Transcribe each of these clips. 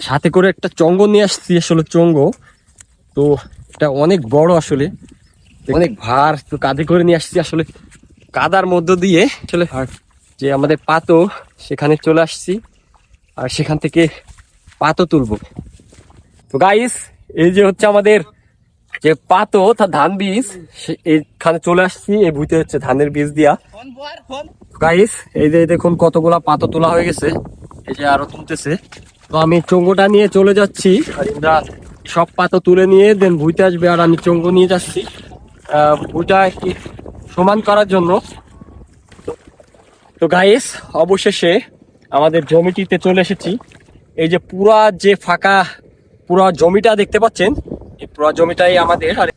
সাথে করে একটা চঙ্গ নিয়ে আসছি আসলে চঙ্গ। তো এটা অনেক বড় আসলে। অনেক ভার তো কাঁধে করে নিয়ে আসছি আসলে। কাদার মধ্য দিয়ে আসলে যে আমাদের পাতো সেখানে চলে আসছি। আর সেখান থেকে পাতো তুলবো। তো গাইস এই যে হচ্ছে আমাদের যে পাতো অর্থাৎ ধান বীজ এইখানে চলে আসছি। এই ভুইতে হচ্ছে ধানের বীজ দিয়া। গাইস এই যে দেখুন কতগুলা পাতো তোলা হয়ে গেছে। এই যে আরও তুলতেছে। তো আমি চঙ্গটা নিয়ে চলে যাচ্ছি। সব পাতো তুলে নিয়ে দেন ভুইতে আসবে আর আমি চঙ্গ নিয়ে যাচ্ছি। ভুইটা একটু সমান করার জন্য। তো- তো গাইস অবশেষে আমাদের জমিটিতে চলে এসেছি। এই যে পুরা যে ফাঁকা, পুরা জমিটা দেখতে পাচ্ছেন, এই পুরা জমিটাই আমাদের। আর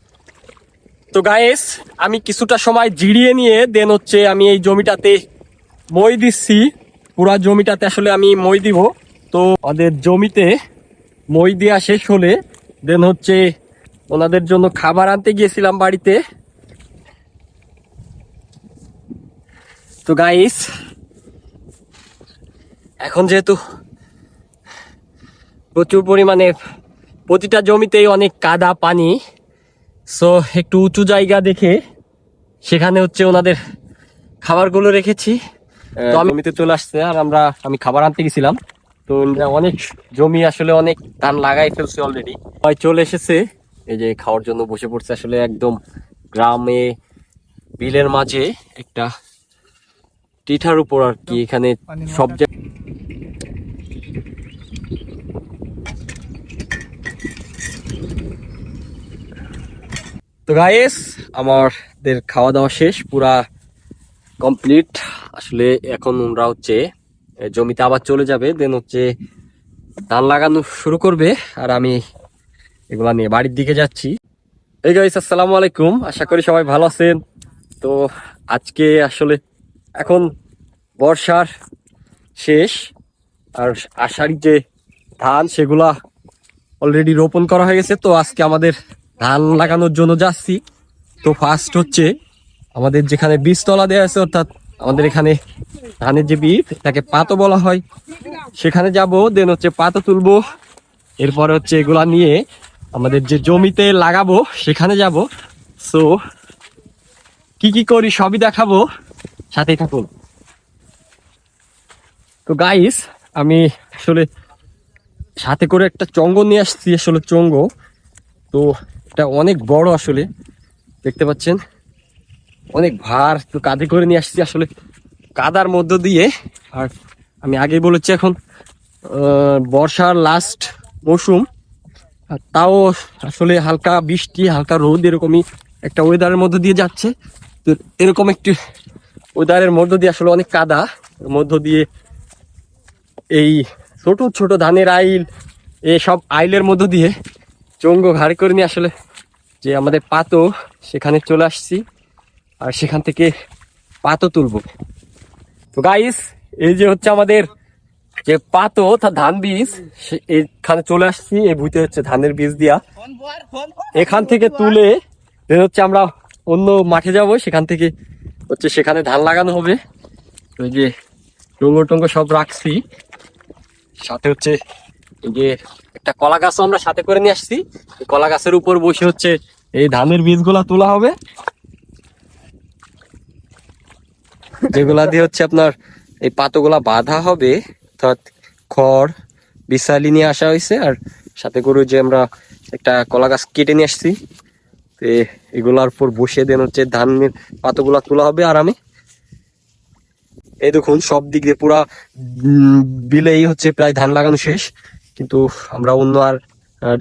তো গায়েস আমি কিছুটা সময় জিরিয়ে নিয়ে দেন হচ্ছে আমি এই জমিটাতে মই দিচ্ছি। পুরা জমিটাতে আসলে আমি মই দিব। তো ওদের জমিতে মই দেওয়া শেষ হলে দেন হচ্ছে ওনাদের জন্য খাবার আনতে গিয়েছিলাম বাড়িতে। তো গাইস এখন যেহেতু প্রচুর পরিমাণে প্রতিটা জমিতেই অনেক কাদা পানি সো একটু উঁচু জায়গা দেখে সেখানে হচ্ছে ওনাদের খাবারগুলো রেখেছি। তো আমি জমিতে চলে আসছে আর আমরা আমি খাবার আনতে গেছিলাম। তো অনেক জমি আসলে অনেক ধান লাগাই ফেলছে অলরেডি হয় চলে এসেছে। এই যে খাওয়ার জন্য বসে পড়ছে আসলে একদম গ্রামে বিলের মাঝে একটা টিঠার উপর আর কি এখানে সব জায়গায়। তো গাইস আমাদের খাওয়া দাওয়া শেষ পুরা কমপ্লিট আসলে এখন ওনরা হচ্ছে জমিতে আবার চলে যাবে দেন হচ্ছে ধান লাগানো শুরু করবে, আর আমি এগুলা নিয়ে বাড়ির দিকে যাচ্ছি। এই গাইস আসসালামু আলাইকুম, আশা করি সবাই ভালো আছেন। তো আজকে আসলে এখন বর্ষার শেষ, আর আষাঢ়ি যে ধান, সেগুলা অলরেডি রোপণ করা হয়ে গেছে। তো আজকে আমাদের ধান লাগানোর জন্য যাচ্ছি। তো ফার্স্ট হচ্ছে আমাদের যেখানে বীজতলা দেওয়া আছে, অর্থাৎ আমাদের এখানে ধানের যে বীজ তাকে পাতো বলা হয়। সেখানে যাব দেন হচ্ছে পাতো তুলবো। এরপরে হচ্ছে এগুলা নিয়ে আমাদের যে জমিতে লাগাবো, সেখানে যাব। সো কি কি করি সবই দেখাবো। সাথেই থাকুন। তো গাইস আমি আসলে সাথে করে একটা চঙ্গ নিয়ে আসছি, আসলে চঙ্গ তো এটা অনেক বড় আসলে, দেখতে পাচ্ছেন? অনেক ভার তো কাঁধে করে নিয়ে আসছি আসলে কাদার মধ্য দিয়ে। আর আমি আগে বলেছি এখন বর্ষার লাস্ট মৌসুম। তাও আসলে হালকা বৃষ্টি, হালকা রোদ এরকমই একটা ওয়েদারের মধ্য দিয়ে যাচ্ছে। তো এরকম একটি ওয়েদারের মধ্য দিয়ে আসলে অনেক কাদা। মধ্য দিয়ে এই ছোট ছোট ধানের আইল এসব আইলের মধ্য দিয়ে চঙ্গ ঘাড়ে করে নিয়ে আসলে যে আমাদের পাতো, সেখানে চলে আসছি। আর সেখান থেকে পাতো তুলবো। তো গাইস এই যে হচ্ছে আমাদের যে পাতো অর্থাৎ ধান বীজ এইখানে চলে আসছি, এই ভুইতে হচ্ছে ধানের বীজ দিয়া। এখান থেকে তুলে হচ্ছে আমরা অন্য মাঠে যাব, সেখান থেকে হচ্ছে সেখানে ধান লাগানো হবে। ওই যে টঙ্গ টঙ্গ সব রাখছি। সাথে হচ্ছে এই যে একটা কলা গাছও আমরা সাথে করে নিয়ে আসছি। কলা গাছের উপর বসে হচ্ছে এই ধানের বীজগুলা তোলা হবে। যেগুলা দিয়ে হচ্ছে আপনার এই পাতোগুলা বাঁধা হবে, অর্থাৎ খড় বিশালি নিয়ে আসা হয়েছে, আর সাথে করে যে আমরা একটা কলা গাছ কেটে নিয়ে আসছি, তো এগুলার উপর বসে দেন হচ্ছে ধানের পাতোগুলা তোলা হবে আর আমি এই দেখুন, সব দিক দিয়ে পুরা বিলেই হচ্ছে প্রায় ধান লাগানো শেষ, কিন্তু আমরা অন্য আর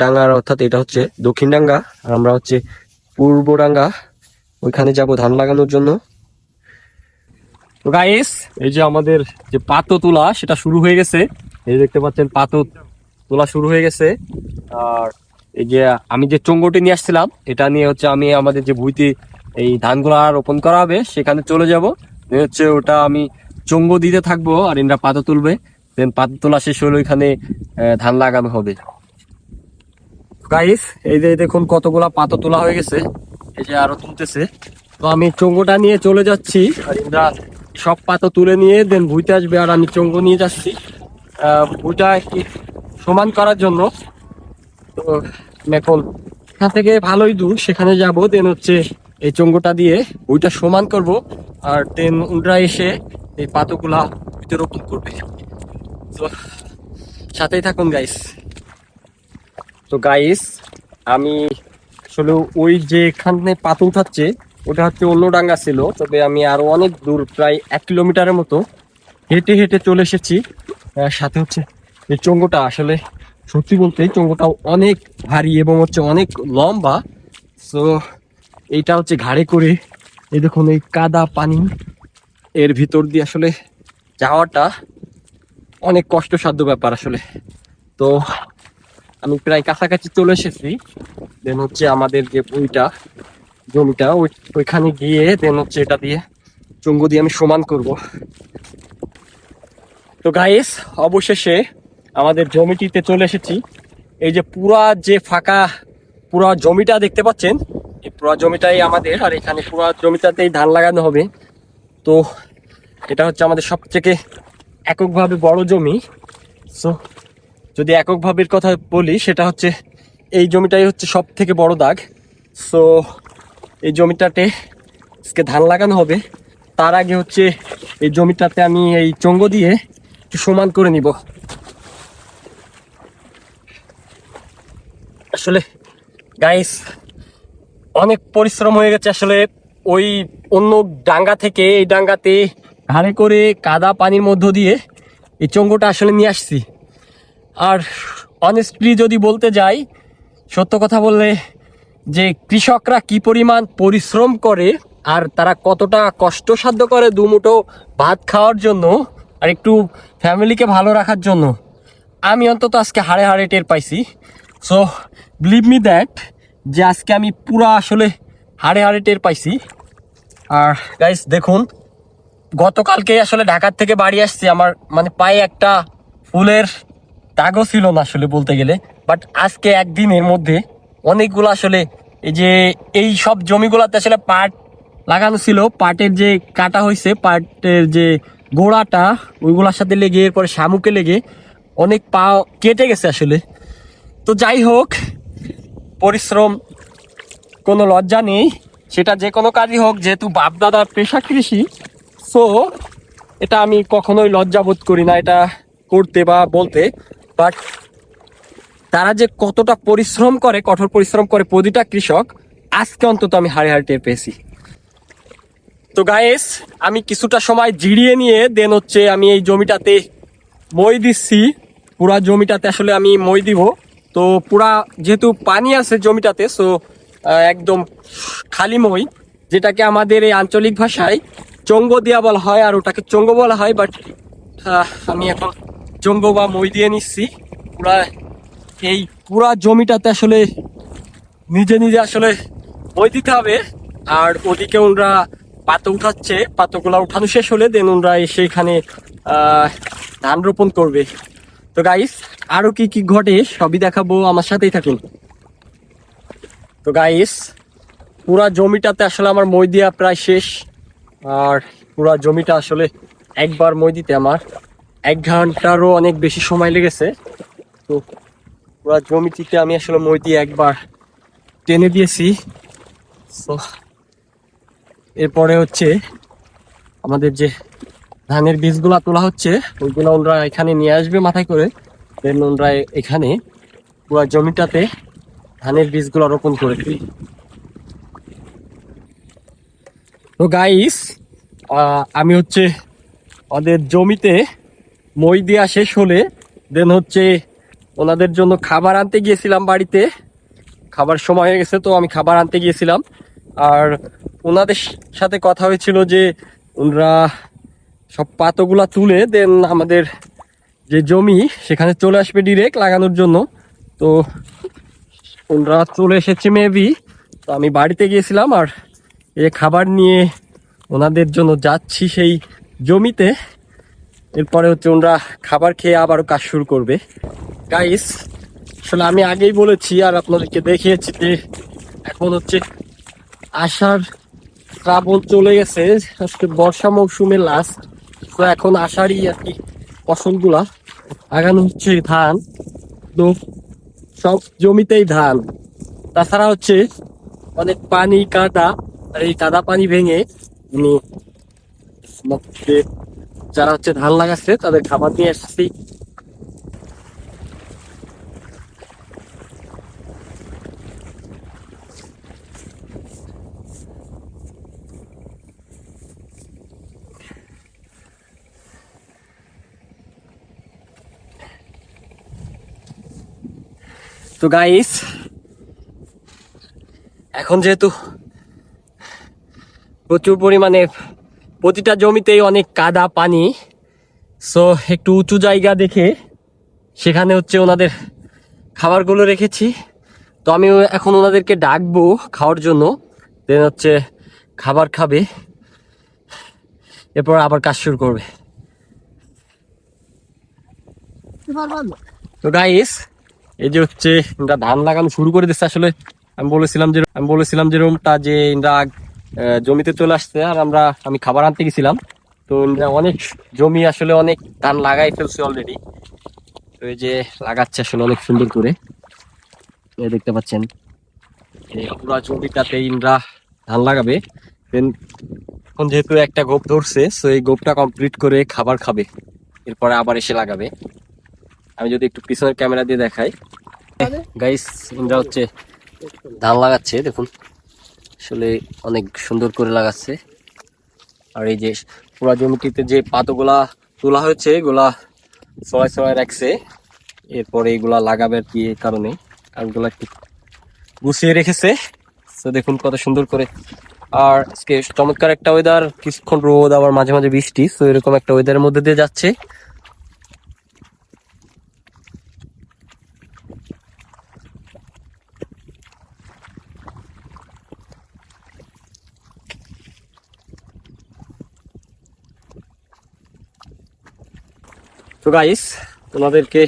ডাঙ্গার অর্থাৎ এটা হচ্ছে দক্ষিণ ডাঙ্গা, আর আমরা হচ্ছে পূর্ব ডাঙ্গা, ওইখানে যাব ধান লাগানোর জন্য। তো গাইস এই যে আমাদের যে পাতো তোলা, সেটা শুরু হয়ে গেছে। এই দেখতে পাচ্ছেন, পাতো তোলা শুরু হয়ে গেছে। আর এই যে আমি যে চঙ্গটি নিয়ে আসছিলাম, এটা নিয়ে হচ্ছে আমি আমাদের যে ভুইতে এই ধানগুলা রোপণ করা হবে, সেখানে চলে যাব। হচ্ছে ওটা আমি চঙ্গ দিতে থাকব, আর এনরা পাতা তুলবে। দেন পাতা তোলা শেষ হলে ওইখানে ধান লাগানো হবে। গাইস এই যে দেখুন কতগুলা পাতা তোলা হয়ে গেছে। এই যে আরও তুলতেছে। তো আমি চঙ্গটা নিয়ে চলে যাচ্ছি। আর এনরা সব পাতা তুলে নিয়ে দেন ভুইতে আসবে আর আমি চঙ্গ নিয়ে যাচ্ছি। ভুইটা একটু সমান করার জন্য। তো এখন এখান থেকে ভালোই দূর, সেখানে যাব দেন হচ্ছে এই চঙ্গটা দিয়ে ওইটা সমান করব। আর দেন উনরা এসে এই পাতগুলা রোপণ করবে। তো সাথেই থাকুন গাইস তো গাইস আমি আসলে ওই যে এখানে পাতা উঠাচ্ছে ওটা হচ্ছে অন্য ছিল, তবে আমি আরও অনেক দূর, প্রায় এক কিলোমিটারের মতো হেঁটে হেঁটে চলে এসেছি। সাথে হচ্ছে এই চঙ্গটা, আসলে সত্যি বলতে চঙ্গটা অনেক ভারী এবং হচ্ছে অনেক লম্বা। সো এইটা হচ্ছে ঘাড়ে করে, এই দেখুন, এই কাদা পানি এর ভিতর দিয়ে আসলে যাওয়াটা অনেক কষ্টসাধ্য ব্যাপার আসলে। তো, আমি প্রায় কাছাকাছি চলে এসেছি। দেন হচ্ছে আমাদের যে বইটা জমিটা ওই ওইখানে গিয়ে দেন হচ্ছে এটা দিয়ে চঙ্গু দিয়ে আমি সমান করব। তো গাইস অবশেষে আমাদের জমিটিতে চলে এসেছি। এই যে পুরা যে ফাঁকা, পুরা জমিটা দেখতে পাচ্ছেন? এই পুরা জমিটাই আমাদের আর এখানে পুরা জমিটাতেই ধান লাগানো হবে। তো এটা হচ্ছে আমাদের সব থেকে এককভাবে বড় জমি। সো যদি এককভাবের কথা বলি, সেটা হচ্ছে এই জমিটাই হচ্ছে সব থেকে বড় দাগ। সো এই জমিটাতে আজকে ধান লাগানো হবে। তার আগে হচ্ছে এই জমিটাতে আমি এই চঙ্গ দিয়ে একটু সমান করে নিব। আসলে গাইস অনেক পরিশ্রম হয়ে গেছে। আসলে ওই অন্য ডাঙ্গা থেকে এই ডাঙ্গাতে ঘাড়ে করে কাদা পানির মধ্য দিয়ে এই চঙ্গটা আসলে নিয়ে আসছি। আর অনেস্টলি যদি বলতে যাই, সত্য কথা বললে যে কৃষকরা কি পরিমাণ পরিশ্রম করে আর তারা কতটা কষ্টসাধ্য করে দুমুঠো ভাত খাওয়ার জন্য আর একটু ফ্যামিলিকে ভালো রাখার জন্য। আমি অন্তত আজকে হাড়ে হাড়ে টের পাইছি। সো বিলিভ মি দ্যাট যে আজকে আমি পুরা আসলে হাড়ে হাড়ে টের পাইছি। আর গাইস দেখুন, গতকালকে আসলে ঢাকার থেকে বাড়ি আসছি। আমার মানে পায়ে একটা ফুলের দাগও ছিল না আসলে বলতে গেলে। বাট আজকে একদিনের মধ্যে অনেকগুলো আসলে এই যে এই সব জমিগুলোতে আসলে পাট লাগানো ছিল, পাটের যে কাটা হয়েছে পাটের যে গোড়াটা, ওইগুলোর সাথে লেগে, এরপরে শামুকে লেগে অনেক পা কেটে গেছে আসলে। তো যাই হোক, পরিশ্রম কোনো লজ্জা নেই, সেটা যে কোনো কাজই হোক, যেহেতু বাপদাদার পেশা কৃষি সো এটা আমি কখনোই লজ্জা বোধ করি না এটা করতে বা বলতে বাট তারা যে কতটা পরিশ্রম করে, কঠোর পরিশ্রম করে প্রতিটা কৃষক, আজকে অন্তত আমি হাড়ে হাড়ে টের পেয়েছি। তো গায়েস আমি কিছুটা সময় জিরিয়ে নিয়ে দেন হচ্ছে আমি এই জমিটাতে মই দিচ্ছি। পুরা জমিটাতে আসলে আমি মই দিব। তো পুরা যেহেতু পানি আছে জমিটাতে সো একদম খালি মই, যেটাকে আমাদের এই আঞ্চলিক ভাষায় চঙ্গ দিয়া বলা হয়, আর ওটাকে চঙ্গ বলা হয় বাট আমি এখন চঙ্গ বা মই দিয়ে নিচ্ছি। পুরা এই পুরা জমিটাতে আসলে নিজে নিজে আসলে মই দিতে হবে। আর ওদিকে ওনরা পাতা উঠাচ্ছে পাতাগুলা উঠানো শেষ হলে দেন ওনরা এসে এখানে ধান রোপণ করবে। তো গাইস আরও কি কি ঘটে সবই দেখাবো, আমার সাথেই থাকুন। তো গাইস পুরা জমিটাতে আসলে আমার মই দিয়া প্রায় শেষ। আর পুরা জমিটা আসলে একবার মই দিতে আমার। এক ঘন্টারও অনেক বেশি সময় লেগেছে। তো পুরা জমিটিতে আমি আসলে মই দিয়ে একবার টেনে দিয়েছি। এরপরে হচ্ছে আমাদের যে ধানের বীজগুলা তোলা হচ্ছে, ওইগুলো ওনরা এখানে নিয়ে আসবে মাথায় করে। দেন ওনরা এখানে পুরো জমিটাতে ধানের বীজগুলো রোপণ করে দিই তো গাইস আমি হচ্ছে ওদের জমিতে মই দেওয়া শেষ হলে দেন হচ্ছে ওনাদের জন্য খাবার আনতে গিয়েছিলাম বাড়িতে। খাবার সময় হয়ে গেছে তো আমি খাবার আনতে গিয়েছিলাম। আর ওনাদের সাথে কথা হয়েছিল যে ওনারা সব পাতগুলা তুলে দেন আমাদের যে জমি, সেখানে চলে আসবে ডিরেক্ট লাগানোর জন্য। তো ওনারা চলে এসেছে মেবি তো আমি বাড়িতে গিয়েছিলাম আর এ খাবার নিয়ে ওনাদের জন্য যাচ্ছি সেই জমিতে। এরপরে হচ্ছে ওনারা খাবার খেয়ে আবারও কাজ শুরু করবে। গাইস আসলে আমি আগেই বলেছি আর আপনাদেরকে দেখিয়েছি যে এখন হচ্ছে আষাঢ় শ্রাবণ চলে গেছে, আজকে বর্ষা মৌসুমের লাস্ট তো এখন আষাঢ়ই আর কি ফসলগুলা। আগানো হচ্ছে ধান, তো সব জমিতেই ধান। তাছাড়া হচ্ছে অনেক পানি, কাদা, আর এই কাদা পানি ভেঙে যারা হচ্ছে ধান লাগাচ্ছে, তাদের খাবার নিয়ে এসেছি। তো গাইস এখন যেহেতু প্রচুর পরিমাণে প্রতিটা জমিতেই অনেক কাদা পানি সো একটু উঁচু জায়গা দেখে সেখানে হচ্ছে ওনাদের খাবারগুলো রেখেছি। তো আমি এখন ওনাদেরকে ডাকবো খাওয়ার জন্য দেন হচ্ছে খাবার খাবে এরপর আবার কাজ শুরু করবে। তো গাইস এই যে হচ্ছে ইন্দ্রা ধান লাগানো শুরু করে দিচ্ছে আসলে। আমি বলেছিলাম যে আমি বলেছিলাম যে রুমটা যে ইন্দ্রা জমিতে চলে আসছে আর আমরা আমি খাবার আনতে গেছিলাম। তো ইন্দ্রা অনেক জমি আসলে অনেক ধান লাগাই ফেলছে অলরেডি তো এই যে লাগাচ্ছে আসলে অনেক সুন্দর করে। দেখতে পাচ্ছেন। পুরা জমিটাতে ইন্দ্রা ধান লাগাবে। দেন এখন যেহেতু একটা গোপ ধরছে তো এই গোপটা কমপ্লিট করে খাবার খাবে। এরপরে আবার এসে লাগাবে। আমি যদি একটু পিছনের ক্যামেরা দিয়ে দেখাই। গাইস ইন্দ্রা হচ্ছে ধান লাগাচ্ছে, দেখুন। আসলে অনেক সুন্দর করে লাগাচ্ছে। আর এই যে পুরা জমিটিতে যে পাতগুলা তোলা হয়েছে, এগুলা সবাই সবাই রাখছে। এরপরে এগুলা লাগাবে আর কি এই কারণে কারণগুলো একটু গুছিয়ে রেখেছে। তো দেখুন কত সুন্দর করে। আর আজকে চমৎকার একটা ওয়েদার কিছুক্ষণ রোদ, আবার মাঝে মাঝে বৃষ্টি। তো এরকম একটা ওয়েদারের মধ্যে দিয়ে যাচ্ছে। তো গাইস তোমাদেরকে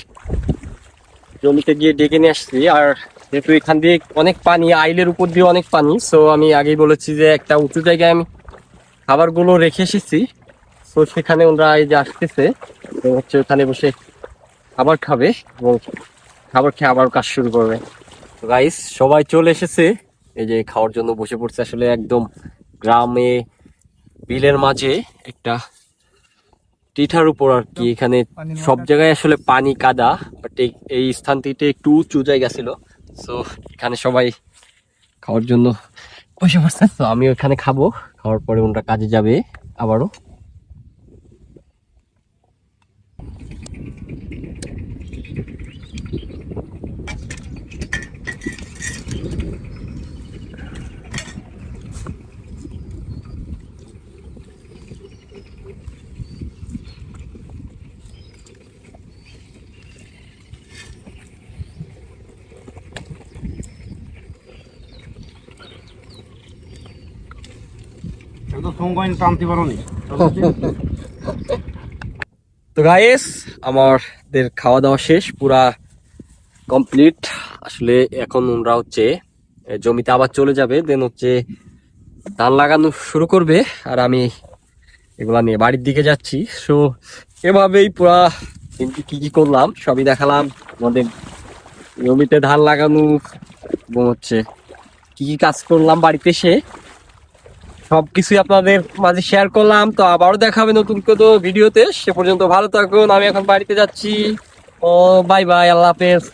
জমিতে গিয়ে ডেকে নিয়ে আসছি। আর যেহেতু এখান দিয়ে অনেক পানি, আইলের উপর দিয়ে অনেক পানি সো আমি আগেই বলেছি যে একটা উঁচু জায়গায় আমি খাবারগুলো রেখে এসেছি। তো সেখানে ওনারা এই যে আসতেছে হচ্ছে ওখানে বসে খাবার খাবে এবং খাবার খেয়ে আবার কাজ শুরু করবে। তো গাইস সবাই চলে এসেছে। এই যে খাওয়ার জন্য বসে পড়ছে আসলে একদম গ্রামে, বিলের মাঝে একটা টিঠার উপর আর কি এখানে সব জায়গায় আসলে পানি কাদা বাট এই স্থানটিতে একটু উঁচু জায়গা ছিল। সো এখানে সবাই খাওয়ার জন্য বসে বসে তো আমি ওখানে খাব খাওয়ার পরে ওনারা কাজে যাবে আবারও। তো গাইস আমাদের খাওয়া দাওয়া শেষ, পুরা কমপ্লিট আসলে এখন ওনরা হচ্ছে জমিতে আবার চলে যাবে দেন হচ্ছে ধান লাগানো শুরু করবে, আর আমি এগুলা নিয়ে বাড়ির দিকে যাচ্ছি। সো এভাবেই পুরা দিনটি কি কি করলাম, সবই দেখালাম। আমাদের জমিতে ধান লাগানো, এবং হচ্ছে কি কি কাজ করলাম বাড়িতে এসে। সবকিছুই আপনাদের মাঝে শেয়ার করলাম, তো আবারও দেখাবে নতুন কোনো ভিডিওতে সে পর্যন্ত ভালো থাকুন, আমি এখন বাড়িতে যাচ্ছি। ও বাই বাই আল্লাহ হাফেজ।